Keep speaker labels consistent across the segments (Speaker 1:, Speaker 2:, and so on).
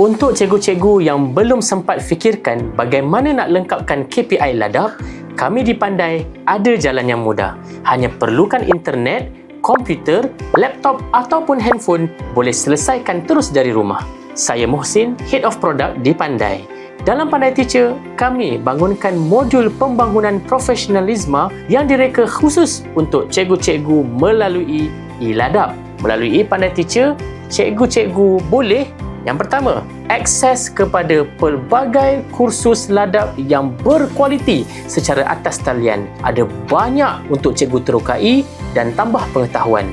Speaker 1: Untuk cikgu-cikgu yang belum sempat fikirkan bagaimana nak lengkapkan KPI ladap, kami di Pandai ada jalan yang mudah. Hanya perlukan internet, komputer, laptop ataupun handphone boleh selesaikan terus dari rumah. Saya Muhsin, Head of Product di Pandai. Dalam Pandai Teacher, kami bangunkan modul pembangunan profesionalisme yang direka khusus untuk cikgu-cikgu melalui e-ladap. Melalui Pandai Teacher, cikgu-cikgu boleh yang pertama, akses kepada pelbagai kursus ladap yang berkualiti secara atas talian. Ada banyak untuk cikgu terukai dan tambah pengetahuan.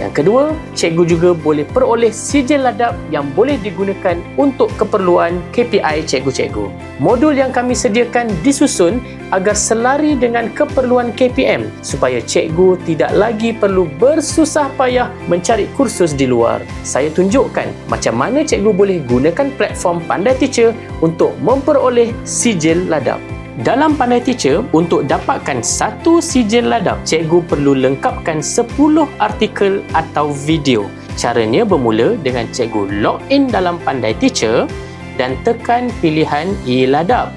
Speaker 1: Yang kedua, cikgu juga boleh peroleh sijil ladap yang boleh digunakan untuk keperluan KPI cikgu-cikgu. Modul yang kami sediakan disusun agar selari dengan keperluan KPM supaya cikgu tidak lagi perlu bersusah payah mencari kursus di luar. Saya tunjukkan macam mana cikgu boleh gunakan platform Pandai Teacher untuk memperoleh sijil ladap. Dalam Pandai Teacher, untuk dapatkan satu sijil ladap, cikgu perlu lengkapkan 10 artikel atau video. Caranya bermula dengan cikgu log in dalam Pandai Teacher dan tekan pilihan e-ladap.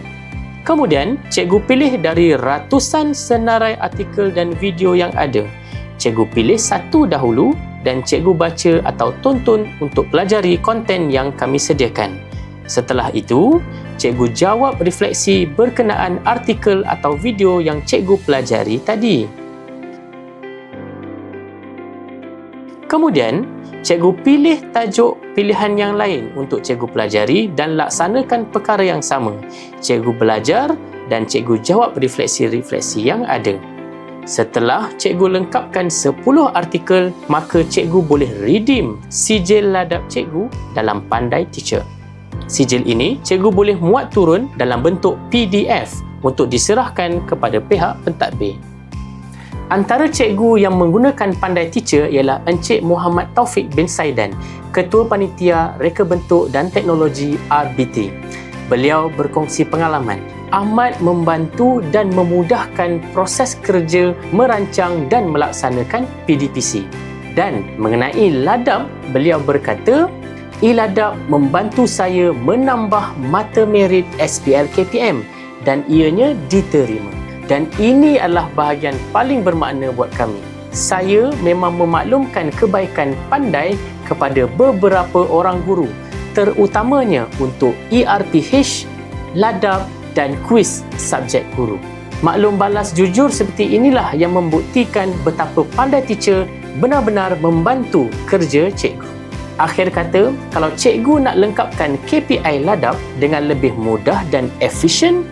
Speaker 1: Kemudian, cikgu pilih dari ratusan senarai artikel dan video yang ada. Cikgu pilih satu dahulu dan cikgu baca atau tonton untuk pelajari konten yang kami sediakan. Setelah itu, cikgu jawab refleksi berkenaan artikel atau video yang cikgu pelajari tadi. Kemudian, cikgu pilih tajuk pilihan yang lain untuk cikgu pelajari dan laksanakan perkara yang sama. Cikgu belajar dan cikgu jawab refleksi-refleksi yang ada. Setelah cikgu lengkapkan 10 artikel, maka cikgu boleh redeem sijil ladap cikgu dalam Pandai Teacher. Sijil ini cikgu boleh muat turun dalam bentuk PDF untuk diserahkan kepada pihak pentadbir. Antara cikgu yang menggunakan Pandai Teacher ialah Encik Muhammad Taufik bin Saidan, Ketua Panitia Reka Bentuk dan Teknologi RBT. Beliau berkongsi pengalaman amat membantu dan memudahkan proses kerja merancang dan melaksanakan PDPC. Dan mengenai ladap, beliau berkata, e-ladap membantu saya menambah mata merit SPL KPM dan ianya diterima. Dan ini adalah bahagian paling bermakna buat kami. Saya memang memaklumkan kebaikan pandai kepada beberapa orang guru terutamanya untuk E ERPH, ladap dan kuis subjek guru. Maklum balas jujur seperti inilah yang membuktikan betapa pandai teacher benar-benar membantu kerja cikgu. Akhir kata, kalau cikgu nak lengkapkan KPI ladap dengan lebih mudah dan efisien,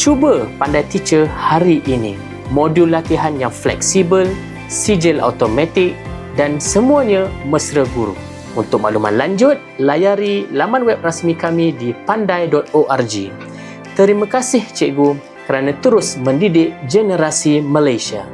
Speaker 1: cuba pandai teacher hari ini. Modul latihan yang fleksibel, sijil automatik dan semuanya mesra guru. Untuk makluman lanjut, layari laman web rasmi kami di pandai.org. Terima kasih cikgu kerana terus mendidik generasi Malaysia.